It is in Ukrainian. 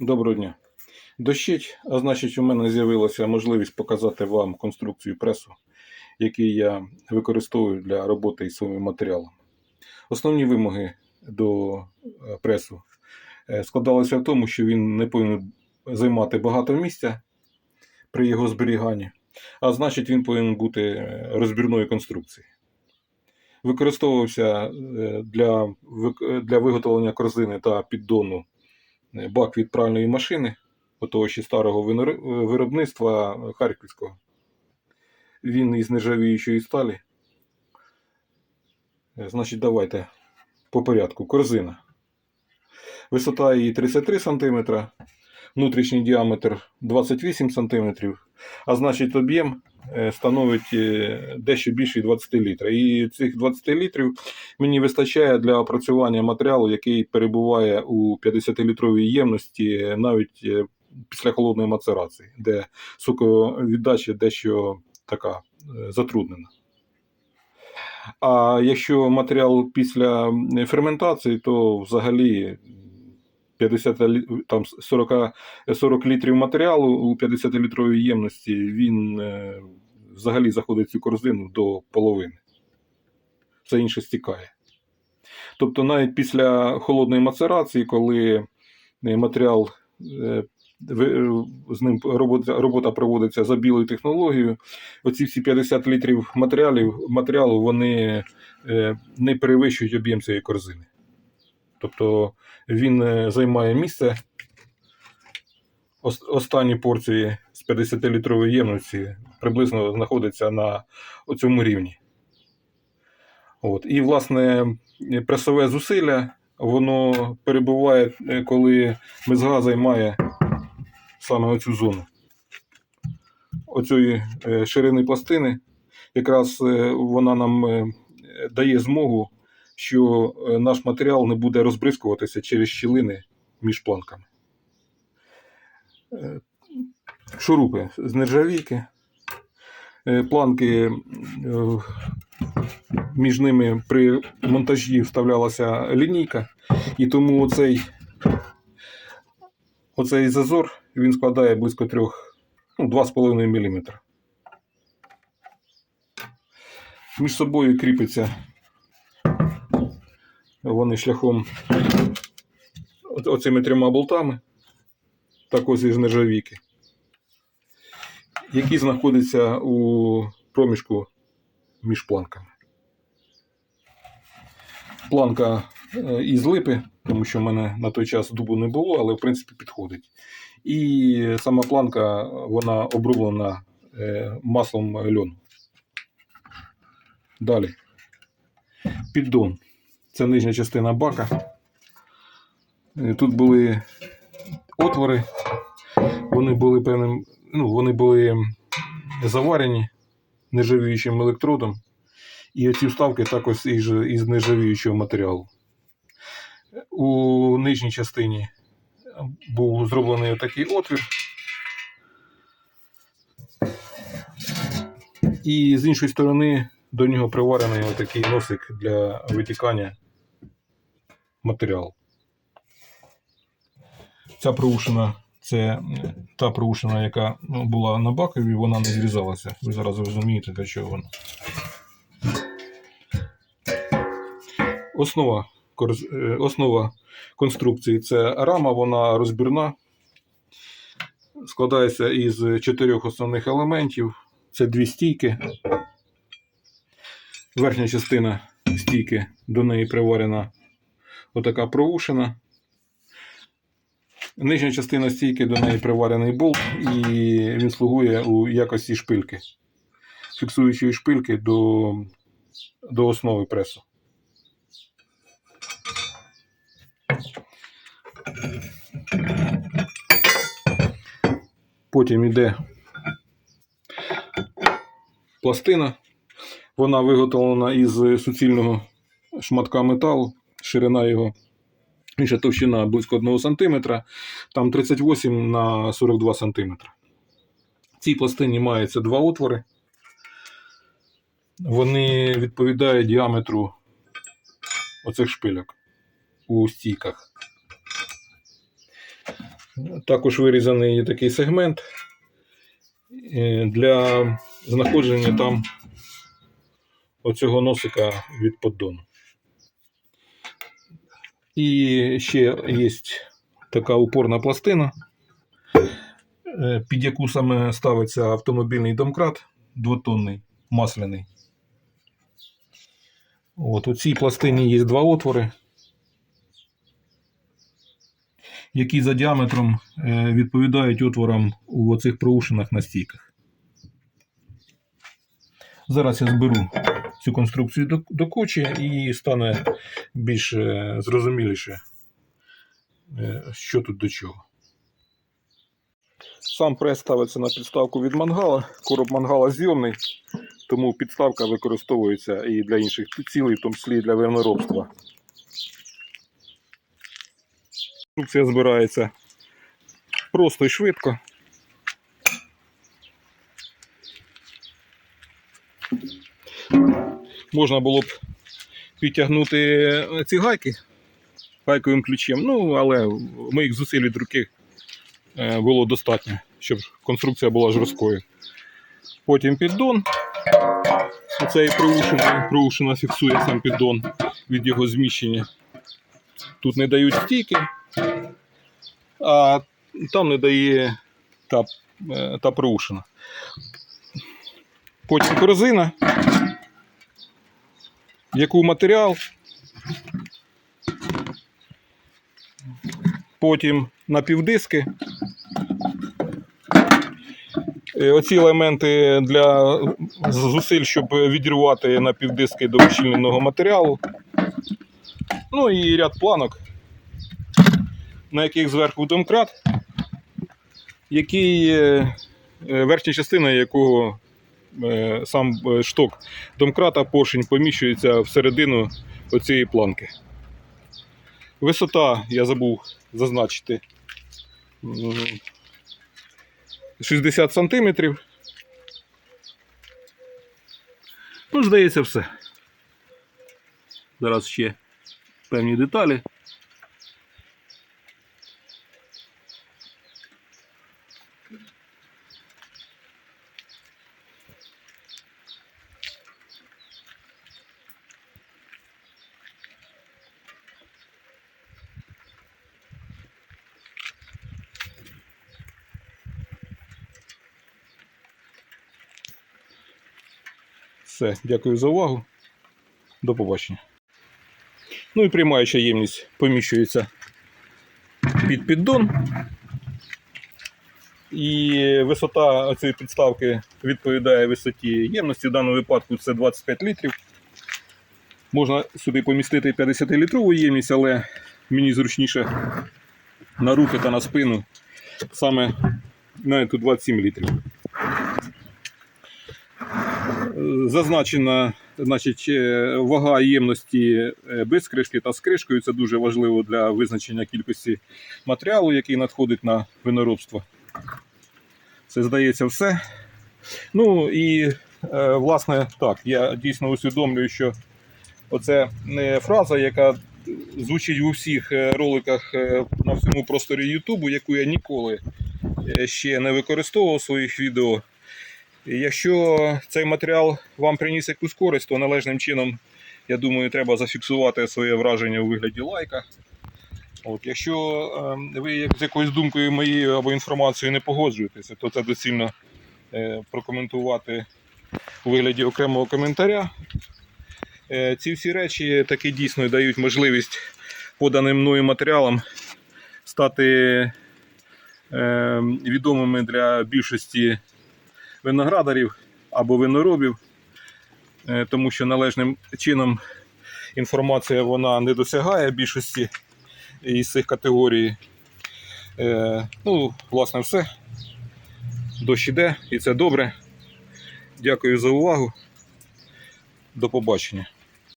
Доброго дня. Дощить, а значить, у мене з'явилася можливість показати вам конструкцію пресу, який я використовую для роботи із своїм матеріалом. Основні вимоги до е, пресу е, складалися в тому, що він не повинен займати багато місця при його зберіганні, а значить, він повинен бути е, розбірної конструкції. Використовувався для, для виготовлення корзини та піддону бак від пральної машини, отого ще старого виробництва харківського. Він із нержавіючої сталі. Е, Значить, давайте по порядку. Корзина. Висота її 33 см, внутрішній діаметр 28 см, а значить об'єм е, становить е, дещо більше 20 літрів. І цих 20 літрів мені вистачає для опрацювання матеріалу, який перебуває у 50-літровій ємності навіть е, після холодної мацерації, де соковіддача дещо така е, затруднена. А якщо матеріал після ферментації, то взагалі 50 там 40, 40 літрів матеріалу у 50-літровій ємності він е, взагалі заходить в цю корзину до половини. Все інше стікає. Тобто навіть після холодної мацерації, коли е, матеріал е, з ним робота, робота проводиться за білою технологією, оці всі 50 літрів матеріалів, матеріалу вони не перевищують об'єм цієї корзини. Тобто він е, займає місце. Ос- Останні порції з 50-літрової ємності приблизно знаходяться на цьому рівні. От. І, власне, пресове зусилля, воно перебуває, е, коли мезга займає саме оцю зону. Оцієї е, ширини пластини, якраз вона нам дає змогу, що е, наш матеріал не буде розбризкуватися через щілини між планками. Е, Шурупи з нержавійки. Е, Планки між ними при монтажі вставлялася лінійка, і тому оцей, оцей зазор він складає близько 3, ну, 2,5 мм. Між собою кріпиться вони шляхом оцими трьома болтами, також із нержавійки, які знаходяться у проміжку між планками. Планка е, із липи, тому що в мене на той час дубу не було, але в принципі підходить. І сама планка вона оброблена е, маслом льону. Далі. Піддон. Це нижня частина бака. Е, Тут були отвори, вони були певним, ну, вони були заварені нержавіючим електродом. І ці вставки також із, із нержавіючого матеріалу. У нижній частині був зроблений отакий отвір. І з іншої сторони до нього приварений отакий носик для витікання матеріалу. Ця проушина це та проушина, яка ну, була на бакові, вона не зрізалася. Ви зараз розумієте, для чого вона. Основа, е, основа конструкції це рама, вона розбірна. Складається із чотирьох основних елементів. Це дві стійки. Верхня частина стійки до неї приварена отака проушина. Нижня частина стійки до неї приварений болт, і він слугує у якості шпильки, фіксуючої шпильки до, до основи пресу. Потім йде пластина. Вона виготовлена із суцільного шматка металу, ширина його, інша товщина близько 1 см, там 38 на 42 см. В цій пластині мається два отвори. Вони відповідають діаметру оцих шпильок у стійках. Також вирізаний є такий сегмент для знаходження там оцього носика від поддону. І ще є така упорна пластина, е, під яку саме ставиться автомобільний домкрат двотонний, масляний. От, у цій пластині є два отвори, які за діаметром е, відповідають отворам у оцих проушинах на стійках. Зараз я зберу цю конструкцію до, до кучі і стане більш е, зрозуміліше, е, що тут до чого. Сам прес ставиться на підставку від мангала. Короб мангала зйомний, тому підставка використовується і для інших цілей, в тому числі і для виноробства. Конструкція збирається просто і швидко. Можна було б підтягнути ці гайки гайковим ключем, ну, але моїх зусиль від руки е, було достатньо, щоб конструкція була жорсткою. Потім піддон. Оцей проушина, проушина фіксує сам піддон від його зміщення. Тут не дають стійки, а там не дає та, е, та проушина. Потім корзина, яку матеріал. Потім напівдиски. Е, Оці елементи для зусиль, щоб відірвати напівдиски до ущільненого матеріалу. Ну і ряд планок, на яких зверху домкрат, який, е, верхня частина якого сам е, шток домкрата поршень поміщується всередину оцієї планки. Висота, я забув зазначити, 60 сантиметрів. Ну, здається, все. Зараз ще певні деталі. Все, дякую за увагу. До побачення. Ну і приймаюча ємність поміщується під піддон. І висота цієї підставки відповідає висоті ємності. В даному випадку це 25 літрів. Можна сюди помістити 50-літрову ємність, але мені зручніше на руки та на спину саме тут 27 літрів. Зазначена значить, е, вага ємності е, без кришки та з кришкою. Це дуже важливо для визначення кількості матеріалу, який надходить на виноробство. Це здається все. Ну і е, власне так, я дійсно усвідомлюю, що оце не фраза, яка звучить у всіх роликах на всьому просторі Ютубу, яку я ніколи ще не використовував у своїх відео. І Якщо цей матеріал вам приніс якусь користь, то належним чином, я думаю, треба зафіксувати своє враження у вигляді лайка. От, якщо е, ви з якоюсь думкою моєю або інформацією не погоджуєтеся, то це доцільно е, прокоментувати у вигляді окремого коментаря. Е, ці всі речі таки дійсно дають можливість поданим мною матеріалам стати е, відомими для більшості виноградарів або виноробів, е, тому що належним чином інформація вона не досягає більшості із цих категорій. Е, Ну, власне, все. Дощ іде, і це добре. Дякую за увагу. До побачення.